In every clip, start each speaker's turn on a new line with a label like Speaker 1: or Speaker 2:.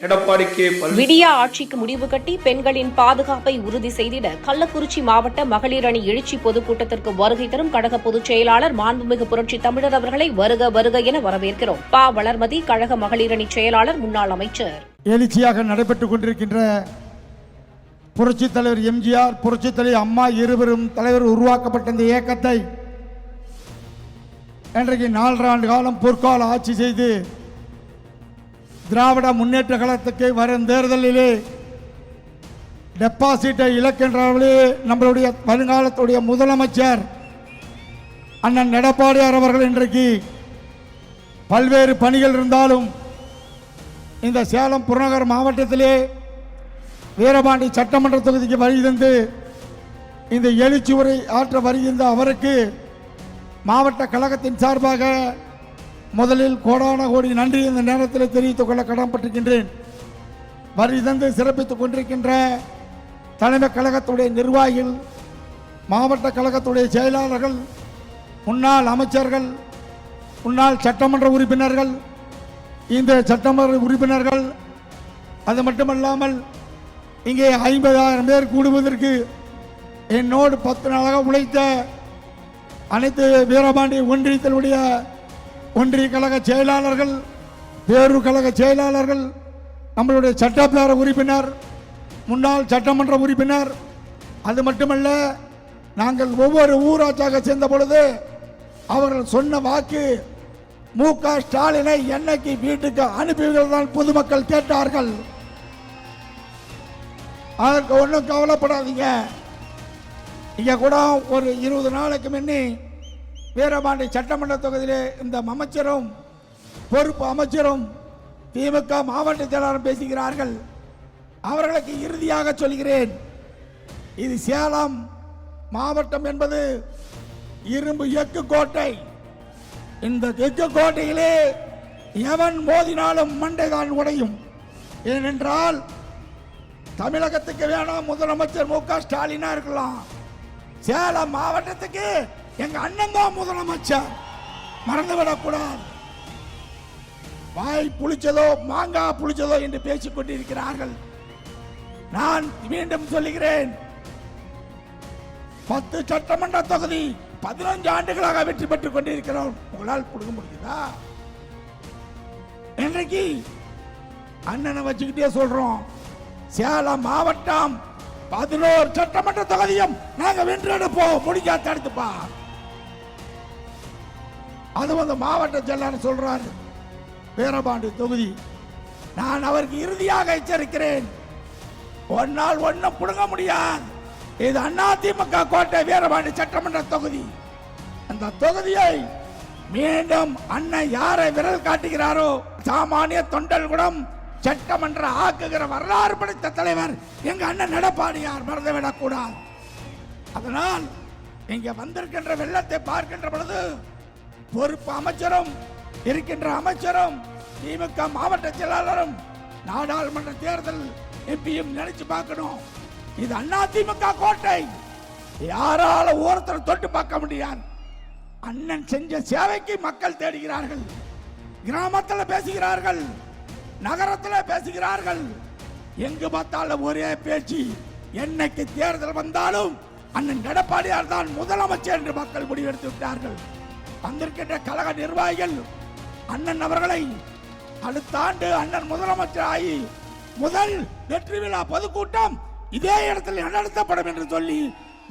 Speaker 1: Edappadi K Palaniswami
Speaker 2: விடியா ஆட்சிக்கு முடிவு கட்டி பெண்களின் பாதுகாப்பை உறுதி செய்திட கள்ளக்குறிச்சி மாவட்ட மகளிர் அணி எழுச்சி பொதுக்கூட்டத்திற்கு வருகை தரும் கழக பொதுச் செயலாளர் மாண்புமிகு புரட்சி தமிழர் அவர்களை வருக வருக என வரவேற்கிறோம். பா. வளர்மதி கழக மகளிர் அணி செயலாளர் முன்னாள் அமைச்சர்.
Speaker 3: எழுச்சியாக நடைபெற்றுக் கொண்டிருக்கின்ற புரட்சித் தலைவர் எம்ஜிஆர் புரட்சித் தலைவர் அம்மா இருவரும் தலைவர் உருவாக்கப்பட்ட இந்த இயக்கத்தை இன்றைக்கு நான்காண்டு காலம் பொற்கால ஆட்சி செய்து திராவிட முன்னேற்ற கழகத்துக்கு வரும் தேர்தலிலே டெபாசிட்டை இழக்கின்றவர்களே நம்மளுடைய வருங்காலத்துடைய முதலமைச்சர் அண்ணன் எடப்பாடியார் அவர்கள் இன்றைக்கு பல்வேறு பணிகள் இருந்தாலும் இந்த சேலம் புறநகர் மாவட்டத்திலே வீரபாண்டி சட்டமன்ற தொகுதிக்கு வருகை இந்த எழுச்சி உரை ஆற்ற வருகின்ற அவருக்கு மாவட்ட கழகத்தின் சார்பாக முதலில் கோடான கோடி நன்றி இந்த நேரத்தில் தெரிவித்துக் கொள்ள கடன்பட்டிருக்கின்றேன் வரி தந்து சிறப்பித்துக் கொண்டிருக்கின்ற தலைமை கழகத்துடைய நிர்வாகிகள் மாவட்ட கழகத்துடைய செயலாளர்கள் முன்னாள் அமைச்சர்கள் முன்னாள் சட்டமன்ற உறுப்பினர்கள் இந்த சட்டமன்ற உறுப்பினர்கள் அது மட்டுமல்லாமல் இங்கே ஐம்பதாயிரம் பேர் கூடுவதற்கு என்னோடு பத்து நாளாக உழைத்த அனைத்து வீரபாண்டி ஒன்றியத்தினுடைய ஒன்றிய கழக செயலாளர்கள் தேர்வு கழக செயலாளர்கள் நம்மளுடைய சட்டப்பேர உறுப்பினர் முன்னாள் சட்டமன்ற உறுப்பினர். அது மட்டுமல்ல நாங்கள் ஒவ்வொரு ஊராட்சியாக சேர்ந்த பொழுது அவர்கள் சொன்ன வாக்கு மு க ஸ்டாலினை என்னைக்கு வீட்டுக்கு அனுப்புவீர்கள் தான் பொதுமக்கள் கேட்டார்கள். அதற்கு ஒன்றும் கவலைப்படாதீங்க. இங்க கூட ஒரு இருபது நாளைக்கு முன்னே வீரபாண்டி சட்டமன்ற தொகுதியிலே இந்த அமைச்சரும் பொறுப்பு அமைச்சரும் திமுக மாவட்ட செயலாளரும் பேசுகிறார்கள். அவர்களுக்கு இறுதியாக சொல்கிறேன். இது சேலம் மாவட்டம் என்பது இரும்பு எக்கு கோட்டை. இந்த எக்கு கோட்டையிலே எவன் மோதினாலும் மண்டைதான் உடையும். ஏனென்றால் தமிழகத்துக்கு வேணாம் முதலமைச்சர் மு க ஸ்டாலினா இருக்கலாம். சேலம் மாவட்டத்துக்கு எங்க அண்ணன் தான் முதலமைச்சர். மறந்துவிடக் கூடாது வாய் புளிச்சதோ மாங்காய் புளிச்சதோ என்று பேசிக் கொண்டிருக்கிறார்கள். நான் மீண்டும் சொல்லுகிறேன். பத்து சட்டமன்ற தொகுதி பதினஞ்சு ஆண்டுகளாக வெற்றி பெற்றுக் கொண்டிருக்கிறோம். உங்களால் கொடுக்க முடியுதா? இன்றைக்கு அண்ணனை வச்சுக்கிட்டே சொல்றோம். சேலம் மாவட்டம் பதினோரு சட்டமன்ற தொகுதியும் நாங்க வென்றெடுப்போம். முடிஞ்சா தடுத்துப்பா. அது வந்து மாவட்ட ஜெல்லான்னு சொல்றாரு. வீரபாண்டி தொகுதி. நான் அவருக்கு இறுதியாக எச்சரிக்கிறேன். ஒரு நாள் ஒண்ணும் புடுங்க முடியாது. இது அதிமுக கோட்டை வீரபாண்டி சட்டமன்ற தொகுதி. அந்த தொகுதியை மீண்டும் அண்ணன் யாரை விரல் காட்டுகிறாரோ சாமானிய தொண்டல் குடம் சட்டமன்ற ஆக்குகிற வரலாறு படைத்த தலைவர் எங்க அண்ணன் நடப்பாடியார் மறந்துவிடக் கூடாது அதனால் இங்க வந்திருக்கின்ற வெள்ளத்தை பார்க்கின்ற பொழுது பொறுப்பு அமைச்சரும் இருக்கின்ற அமைச்சரும் திமுக மாவட்ட செயலாளரும் நாடாளுமன்ற தேர்தல் எம்பியும் நினைச்சு பார்க்கணும். இது அண்ணா திமுக கோட்டை. யாரால ஒருத்தர் தொட்டு பார்க்க முடியாது. அண்ணன் செஞ்ச சேவைக்கு மக்கள் தேடுகிறார்கள். கிராமத்தில் பேசுகிறார்கள். நகரத்தில் பேசுகிறார்கள். எங்கு பார்த்தாலும் ஒரே பேச்சு என்னைக்கு தேர்தல் வந்தாலும் அண்ணன் எடப்பாடியார் தான் முதலமைச்சர் என்று மக்கள் முடிவெடுத்து விட்டார்கள். வந்திருக்கின்ற கழக நிர்வாகிகள் அண்ணன் அவர்களை அடுத்த ஆண்டு அண்ணன் முதலமைச்சர் ஆகி முதல் வெற்றி விழா பொதுக்கூட்டம் இதே இடத்தில் நடத்தப்படும் என்று சொல்லி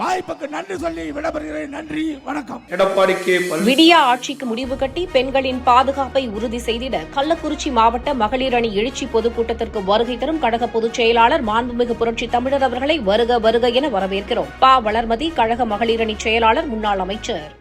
Speaker 3: வாய்ப்புக்கு நன்றி சொல்லி விடைபெறுகிறேன். நன்றி வணக்கம்.
Speaker 1: எடப்பாடி கே பழனிசாமி
Speaker 2: விடியா ஆட்சிக்கு முடிவு கட்டி பெண்களின் பாதுகாப்பை உறுதி செய்திட கள்ளக்குறிச்சி மாவட்ட மகளிர் அணி எழுச்சி பொதுக்கூட்டத்திற்கு வருகை தரும் கழக பொதுச் செயலாளர் மாண்புமிகு புரட்சி தமிழர் அவர்களை வருக வருக என வரவேற்கிறோம். பா. வளர்மதி கழக மகளிர் அணி செயலாளர் முன்னாள் அமைச்சர்.